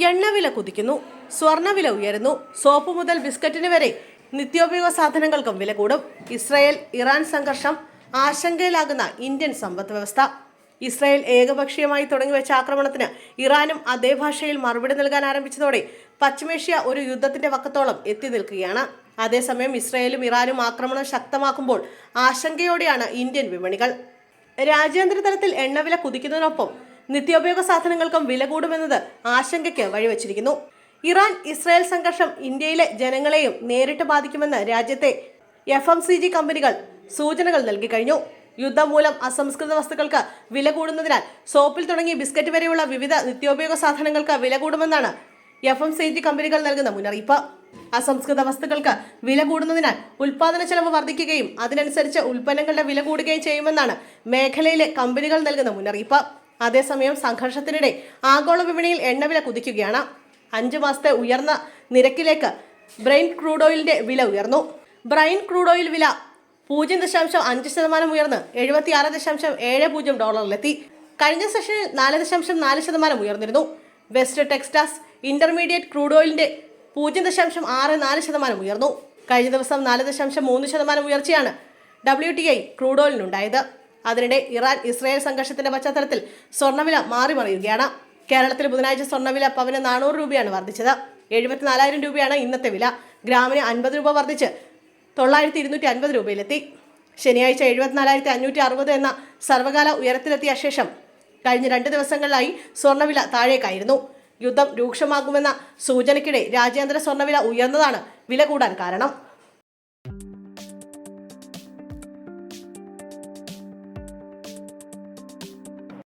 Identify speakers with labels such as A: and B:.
A: എണ്ണവില കുതിക്കുന്നു സ്വർണവില ഉയരുന്നു സോപ്പ് മുതൽ ബിസ്ക്കറ്റിന് വരെ നിത്യോപയോഗ സാധനങ്ങൾക്കും വില കൂടും. ഇസ്രായേൽ ഇറാൻ സംഘർഷം ആശങ്കയിലാകുന്ന ഇന്ത്യൻ സമ്പദ് വ്യവസ്ഥ. ഇസ്രായേൽ ഏകപക്ഷീയമായി തുടങ്ങിവെച്ച ആക്രമണത്തിന് ഇറാനും അതേ ഭാഷയിൽ മറുപടി നൽകാൻ ആരംഭിച്ചതോടെ പശ്ചിമേഷ്യ ഒരു യുദ്ധത്തിന്റെ വക്കത്തോളം എത്തി നിൽക്കുകയാണ്. അതേസമയം ഇസ്രായേലും ഇറാനും ആക്രമണം ശക്തമാക്കുമ്പോൾ ആശങ്കയോടെയാണ് ഇന്ത്യൻ വിപണികൾ. രാജ്യാന്തര തലത്തിൽ എണ്ണവില കുതിക്കുന്നതിനൊപ്പം നിത്യോപയോഗ സാധനങ്ങൾക്കും വില കൂടുമെന്നത് ആശങ്കയ്ക്ക് വഴിവെച്ചിരിക്കുന്നു. ഇറാൻ ഇസ്രായേൽ സംഘർഷം ഇന്ത്യയിലെ ജനങ്ങളെയും നേരിട്ട് ബാധിക്കുമെന്ന് രാജ്യത്തെ എഫ് എം സി ജി കമ്പനികൾ സൂചനകൾ നൽകി കഴിഞ്ഞു. യുദ്ധം മൂലം അസംസ്കൃത വസ്തുക്കൾക്ക് വില കൂടുന്നതിനാൽ സോപ്പിൽ തുടങ്ങി ബിസ്ക്കറ്റ് വരെയുള്ള വിവിധ നിത്യോപയോഗ സാധനങ്ങൾക്ക് വില കൂടുമെന്നാണ് എഫ് എം സി ജി കമ്പനികൾ നൽകുന്ന മുന്നറിയിപ്പ്. അസംസ്കൃത വസ്തുക്കൾക്ക് വില കൂടുന്നതിനാൽ ഉൽപാദന ചെലവ് വർദ്ധിക്കുകയും അതിനനുസരിച്ച് ഉൽപ്പന്നങ്ങളുടെ വില കൂടുകയും ചെയ്യുമെന്നാണ് മേഖലയിലെ കമ്പനികൾ നൽകുന്ന മുന്നറിയിപ്പ്. അതേസമയം സംഘർഷത്തിനിടെ ആഗോള വിപണിയിൽ എണ്ണവില കുതിക്കുകയാണ്. അഞ്ച് മാസത്തെ ഉയർന്ന നിരക്കിലേക്ക് ബ്രെയിൻ ക്രൂഡ് ഓയിലിന്റെ വില ഉയർന്നു. ബ്രൈൻ ക്രൂഡ് ഓയിൽ വില പൂജ്യം ദശാംശം അഞ്ച് ശതമാനം ഉയർന്ന് എഴുപത്തി ആറ് ദശാംശം ഏഴ് പൂജ്യം ഡോളറിലെത്തി. കഴിഞ്ഞ സെഷനിൽ നാല് ദശാംശം നാല് ശതമാനം ഉയർന്നിരുന്നു. വെസ്റ്റ് ടെക്സ്റ്റാസ് ഇന്റർമീഡിയറ്റ് ക്രൂഡ് ഓയിലിന്റെ പൂജ്യം ദശാംശം ആറ് നാല് ശതമാനം ഉയർന്നു. കഴിഞ്ഞ ദിവസം നാല് ദശാംശം മൂന്ന് ശതമാനം ഉയർച്ചയാണ് ഡബ്ല്യു ടി ഐ ക്രൂഡ് ഓയിലിനുണ്ടായത്. അതിനിടെ ഇറാൻ ഇസ്രായേൽ സംഘർഷത്തിന്റെ പശ്ചാത്തലത്തിൽ സ്വർണവില മാറിമറിയുകയാണ്. കേരളത്തിൽ ബുധനാഴ്ച സ്വർണവില പവന് നാനൂറ് രൂപയാണ് വർദ്ധിച്ചത്. എഴുപത്തിനാലായിരം രൂപയാണ് ഇന്നത്തെ വില. ഗ്രാമിന് അൻപത് രൂപ വർദ്ധിച്ച് തൊള്ളായിരത്തി ഇരുന്നൂറ്റി അൻപത് രൂപയിലെത്തി. ശനിയാഴ്ച എഴുപത്തിനാലായിരത്തി അഞ്ഞൂറ്റി അറുപത് എന്ന സർവകാല ഉയരത്തിലെത്തിയ ശേഷം കഴിഞ്ഞ രണ്ട് ദിവസങ്ങളിലായി സ്വർണവില താഴേക്കായിരുന്നു. യുദ്ധം രൂക്ഷമാകുമെന്ന സൂചനയ്ക്കിടെ രാജ്യാന്തര സ്വർണവില ഉയർന്നതാണ് വില കൂടാൻ കാരണം.